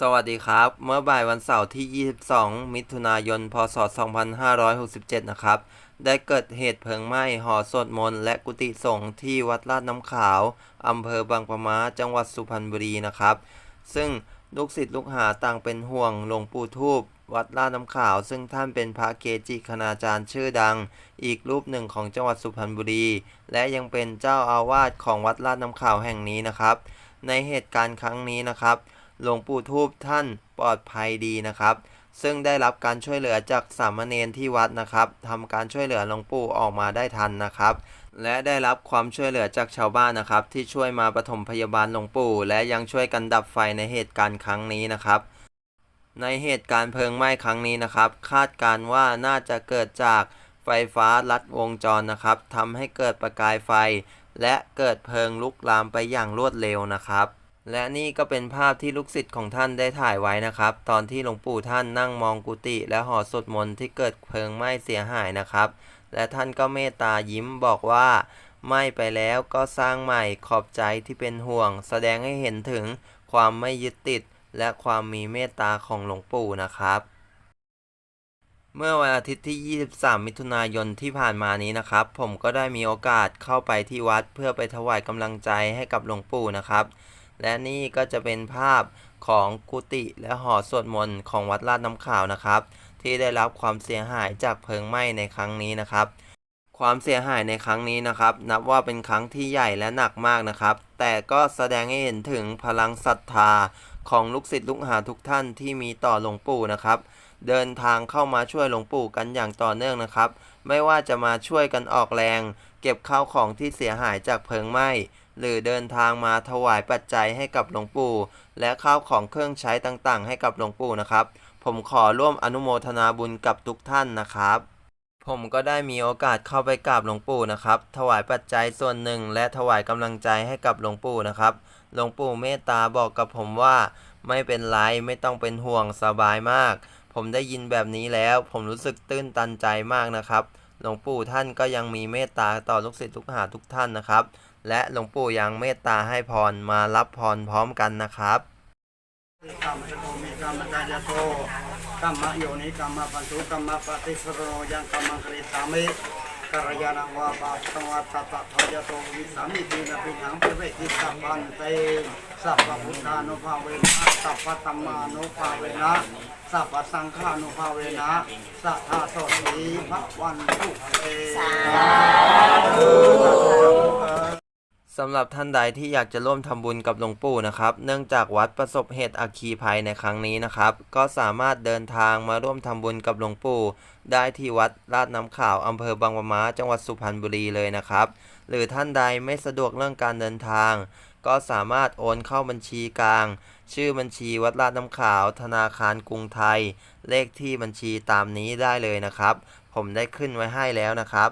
สวัสดีครับ เมื่อบ่ายวันเสาร์ที่ 22 มิถุนายน พศ 2567 นะครับ ได้เกิดเหตุเพลิงไหม้หอสวดมนต์และกุฏิสงฆ์ที่วัดลาดน้ำขาว อำเภอบางปะมาจังหวัดสุพรรณบุรีนะครับ ซึ่งลูกศิษย์ลูกหาต่างเป็นห่วงหลวงปู่ทูบวัดลาดน้ำขาว ซึ่งท่านเป็นพระเกจิคณาจารย์ชื่อดัง อีกรูปหนึ่งของจังหวัดสุพรรณบุรี และยังเป็นเจ้าอาวาสของวัดลาดน้ำขาวแห่งนี้นะครับ ในเหตุการณ์ครั้งนี้นะครับ หลวงปู่ทูบท่านปลอดภัยดีนะครับ ซึ่งได้รับการช่วยเหลือจากสามเณรที่วัดนะครับทำการช่วยเหลือหลวงปู่ออกมาได้ทันนะครับ และได้รับความช่วยเหลือจากชาวบ้านนะครับ ที่ช่วยมาปฐมพยาบาลหลวงปู่ และยังช่วยกันดับไฟในเหตุการณ์ครั้งนี้นะครับ ในเหตุการณ์เพลิงไหม้ครั้งนี้นะครับ คาดการณ์ว่าน่าจะเกิดจากไฟฟ้าลัดวงจรนะครับทำให้เกิดประกายไฟ และเกิดเพลิงลุกลามไปอย่างรวดเร็วนะครับ และนี่ก็เป็นภาพที่ลูกศิษย์ของท่านได้ถ่ายไว้นะครับ ตอนที่หลวงปู่ท่านนั่งมองกุฏิและหอสวดมนต์ที่เกิดเพลิงไหม้เสียหายนะครับ และท่านก็เมตตายิ้มบอกว่าไหม้ไปแล้วก็สร้างใหม่ขอบใจที่เป็นห่วง แสดงให้เห็นถึงความไม่ยึดติด และความมีเมตตาของหลวงปู่นะครับ เมื่อวันอาทิตย์ที่ 23 มิถุนายนที่ผ่านมานี้นะครับ ผมก็ได้มีโอกาสเข้าไปที่วัดเพื่อไปถวายกำลังใจให้กับหลวงปู่นะครับ และนี่ก็จะเป็นภาพของกุฏิและหอสวดมนต์ของวัดลาดน้ำขาวนะครับ ที่ได้รับความเสียหายจากเพลิงไหม้ในครั้งนี้นะครับ ความเสียหายในครั้งนี้นะครับ นับว่าเป็นครั้งที่ใหญ่และหนักมากนะครับ แต่ก็แสดงให้เห็นถึงพลังศรัทธาของลูกศิษย์ลูกหาทุกท่านที่มีต่อหลวงปู่นะครับ เดินทางเข้ามาช่วยหลวงปู่กันอย่างต่อเนื่องนะครับ ไม่ว่าจะมาช่วยกันออกแรง เก็บข้าวของที่เสียหายจากเพลิงไหม้ หรือเดินทางมาถวายปัจจัยให้กับหลวงปู่ และข้าวของเครื่องใช้ต่างๆ ให้กับหลวงปู่นะครับ ผมขอร่วมอนุโมทนาบุญกับทุกท่านนะครับ ผมก็ได้มีโอกาสเข้าไปกราบหลวงปู่นะครับ ถวายปัจจัยส่วนหนึ่ง และถวายกำลังใจให้กับหลวงปู่นะครับหลวงปู่เมตตาบอกกับผมว่า ไม่เป็นไรไม่ต้องเป็นห่วงสบายมาก ผมได้ยินแบบนี้แล้ว ผมรู้สึกตื้นตันใจมากนะครับ หลวงปู่ท่านก็ยังมีเมตตาต่อลูกศิษย์ลูกหาทุกท่านนะครับ และหลวงปู่ยังเมตตาให้พรมารับพรพร้อมกันนะครับกรรมสโตมิกรรมกายโตกรรมโยนิกรรมปันตุกรรมปฏิสรโนยังกรรมกริสามิกัลยาณวาปาสวัตตะทายโตวิสามิตินะปิหังเปเวทิสัพพันเตสัพพพุทธานุภาเวนะสัพพธรรมานุภาเวนะสัพพสังฆานุภาเวนะสัทธาโสตีพระวันตุเตสาธุ สำหรับท่านใดที่อยากจะร่วมทำบุญกับหลวงปู่นะครับ เนื่องจากวัดประสบเหตุอัคคีภัยในครั้งนี้นะครับ ก็สามารถเดินทางมาร่วมทำบุญกับหลวงปู่ ได้ที่วัดลาดน้ำขาวอำเภอบางปะมาจังหวัดสุพรรณบุรีเลยนะครับ หรือท่านใดไม่สะดวกเรื่องการเดินทาง ก็สามารถโอนเข้าบัญชีกลาง ชื่อบัญชีวัดลาดน้ำขาว ธนาคารกรุงไทย เลขที่บัญชีตามนี้ได้เลยนะครับ ผมได้ขึ้นไว้ให้แล้วนะครับ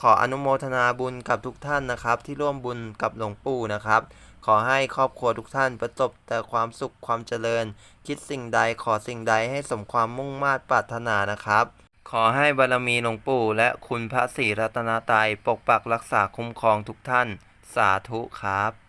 ขออนุโมทนาบุญกับทุกท่านนะครับ ที่ร่วมบุญกับหลวงปู่นะครับ ขอให้ครอบครัวทุกท่านประสบแต่ความสุขความเจริญ คิดสิ่งใดขอสิ่งใดให้สมความมุ่งมา่ปรารถนานะครับ ขอให้บารมีหลวงปู่ และคุณพระศรีรัตนตรัยปกปักรักษาคุ้มครองทุกท่าน สาธุครับ